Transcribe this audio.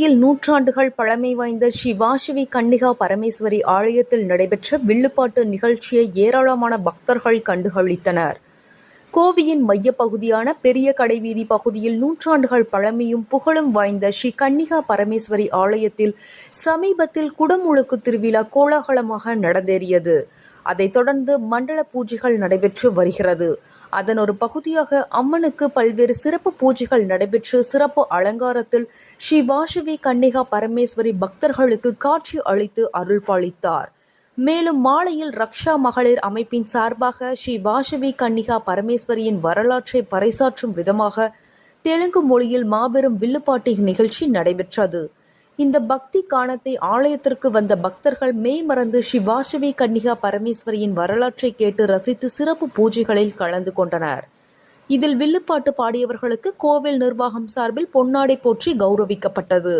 சமீபத்தில் நூற்றாண்டுகள் பழமை வாய்ந்த ஸ்ரீ வாசவி கன்னிகா பரமேஸ்வரி ஆலயத்தில் நடைபெற்ற வில்லுப்பாட்டு நிகழ்ச்சியை ஏராளமான பக்தர்கள் கண்டுகளித்தனர் கோவியின் மையப்பகுதியான பெரிய கடைவீதி பகுதியில் நூற்றாண்டுகள் பழமையும் புகழும் வாய்ந்த ஸ்ரீ கன்னிகா பரமேஸ்வரி ஆலயத்தில் சமீபத்தில் குடமுழுக்கு திருவிழா கோலாகலமாக நடந்தேறியது. அதைத் தொடர்ந்து மண்டல பூஜைகள் நடைபெற்று வருகிறது. அதன் ஒரு பகுதியாக அம்மனுக்கு பல்வேறு சிறப்பு பூஜைகள் நடைபெற்று சிறப்பு அலங்காரத்தில் ஸ்ரீ வாஷவி கன்னிகா பரமேஸ்வரி பக்தர்களுக்கு காட்சி அளித்து அருள்பாலித்தார். மேலும் மாலையில் ரக்ஷா மகளிர் அமைப்பின் சார்பாக ஸ்ரீ வாஷவி கன்னிகா பரமேஸ்வரியின் வரலாற்றை பறைசாற்றும் விதமாக தெலுங்கு மொழியில் மாபெரும் வில்லுப்பாட்டி நிகழ்ச்சி நடைபெற்றது. இந்த பக்தி காணத்தை ஆலயத்திற்கு வந்த பக்தர்கள் மெய் மறந்து ஸ்ரீ கன்னிகா பரமேஸ்வரியின் வரலாற்றை கேட்டு ரசித்து சிறப்பு பூஜைகளில் கலந்து கொண்டனர். இதில் வில்லுப்பாட்டு பாடியவர்களுக்கு கோவில் நிர்வாகம் சார்பில் பொன்னாடை போற்றி கௌரவிக்கப்பட்டது.